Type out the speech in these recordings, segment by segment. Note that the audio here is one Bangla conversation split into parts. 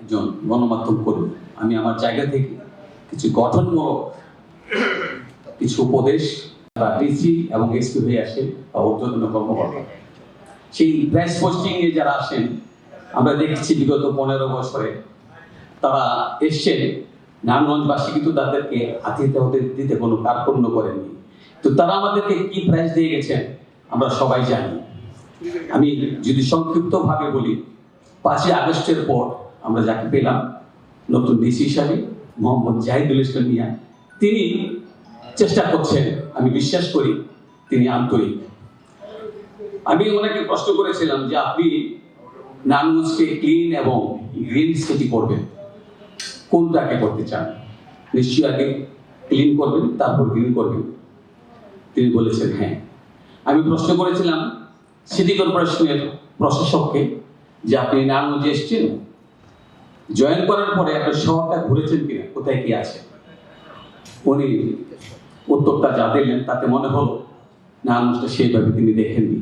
একজন গণমাধ্যম কর্মী। আমি আমার জায়গা থেকে কিছু গঠনমূলক কিছু উপদেশ বা ডিসি এবং এসপি হয়ে আসেন বা ঊর্ধ্বতন কর্মকর্তা। সেই প্রেস পোস্টিং এ যারা আসেন, আমরা দেখছি বিগত পনেরো বছরে তারা এসছেন। নারায়ণগঞ্জবাসী কিন্তু তাদেরকে আতিথ্য হতে দিতে কোনো কার্পণ্য করেননি। তো তারা আমাদেরকে কি প্রাইজ দিয়ে গেছেন, আমরা সবাই জানি। আমি যদি সংক্ষিপ্তভাবে বলি পাঁচই আগস্টের পর আমরা যাকে পেলাম, নতুন ডিসি হিসাবে মোহাম্মদ জাহিদুল ইসলাম মিয়া। তিনি চেষ্টা করছেন, আমি বিশ্বাস করি তিনি আন্তরিক। আমি ওনাকে প্রশ্ন করেছিলাম যে আপনি নারায়ণগঞ্জকে ক্লিন এবং গ্রিন সিটি করবেন, কোনটাকে করতে চান? নিশ্চয়ই আগে ক্লিন করবেন, তারপর গ্রিন করবেন। তিনি বলেছেন হ্যাঁ। আমি প্রশ্ন করেছিলাম সিটি কর্পোরেশনের প্রশাসককে যে আপনি নারায়ণগঞ্জে এসছেন, জয়েন করার পরে আপনার শহরটা ঘুরেছেন কিনা, কোথায় কি আছে? উনি উত্তরটা যা দিলেন, তাতে মনে হলো নারায়ণগঞ্জটা সেইভাবে তিনি দেখেননি।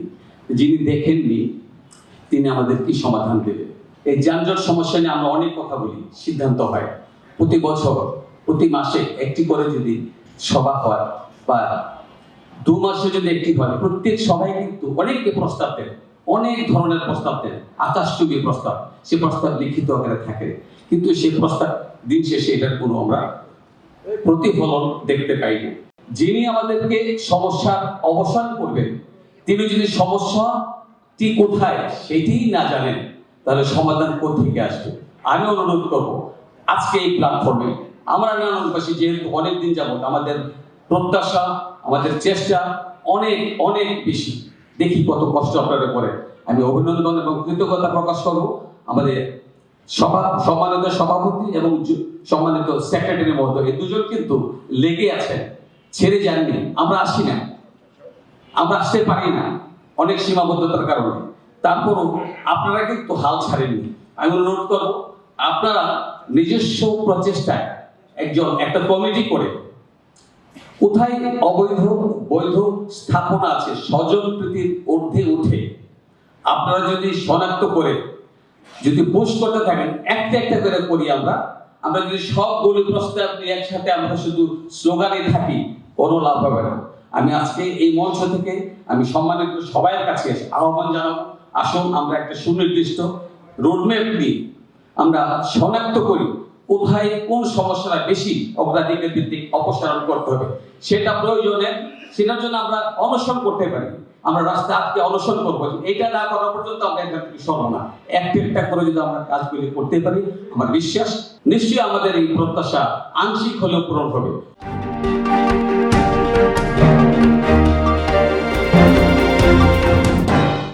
যিনি দেখেননি, তিনি আমাদের কি সমাধান দেবেন? এই যানজট সমস্যা নিয়ে আমরা অনেক কথা বলি, সিদ্ধান্ত হয়। প্রতি বছর, প্রতি মাসে একটি করে যদি সভা হয়, বা দু মাসে যদি একটি হয়, প্রত্যেক সভায় কিন্তু অনেককে প্রস্তাব দেন। অনেক ধরনের প্রস্তাব দেন আকাশচুম্বী প্রস্তাব। সে প্রস্তাব লিখিত আকারে থাকে। কিন্তু সেই প্রস্তাব দিন শেষে এটার কোনো আমরা প্রতিফলন দেখতে পাই যিনি আমাদেরকে সমস্যার অবসান করবেন, তিনি যদি সমস্যাটি কোথায় সেটিই না জানেন, তাহলে সমাধান কোথেকে আসবে? আমি অনুরোধ করব, আজকে এই প্ল্যাটফর্মে আমরা নারায়ণবাসী যেহেতু অনেকদিন যাবত আমাদের প্রত্যাশা, আমাদের চেষ্টা অনেক অনেক বেশি। দেখি কত কষ্ট আপনারা করেন আমি অভিনন্দন এবং কৃতজ্ঞতা প্রকাশ করব। আমাদের সভা, সম্মানিত সভাপতি এবং সম্মানিত সেক্রেটারি মহোদয়, এই দুজন কিন্তু লেগে আছেন, ছেড়ে যাননি। আমরা আসি না। আমরা আসতে পারি না, অনেক সীমাবদ্ধতার কারণে। তারপরও আপনারা কিন্তু হাল ছাড়েননি। আমি অনুরোধ করব, আপনারা নিজস্ব প্রচেষ্টায় একজন, একটা কমিটি করে, কোথায় অবৈধ বৈধ স্থাপনা আছে, স্বজন প্রীতির ঊর্ধ্বে উঠে। আপনারা যদি শনাক্ত করে, যদি পোস্ট করতে থাকেন একটা একটা করে করি আমরা আমরা যদি সবগুলো প্রস্তাব নিয়ে একসাথে আমরা শুধু স্লোগানে থাকি, কোনো লাভ হবে না। আমি আজকে এই মঞ্চ থেকে আমি সম্মানিত সবাইয়ের কাছে আহ্বান জানাব, আসুন আমরা একটা সুনির্দিষ্ট রোডম্যাপ নিয়ে আমরা শনাক্ত করি। কোথায় কোন সমস্যাটা বেশি অগ্রাধিকার ভিত্তিক অপসারণ করতে হবে? সেটা প্রয়োজনে, সেটার জন্য আমরা অনশন করতে পারি। আমরা রাস্তা আজকে অনশন করব। এটা না করা পর্যন্ত আমরা এখান থেকে সরব না। একটা একটা করে যদি আমরা কাজগুলি করতে পারি, আমার বিশ্বাস, নিশ্চয়ই আমাদের এই প্রত্যাশা আংশিক হলেও পূরণ হবে।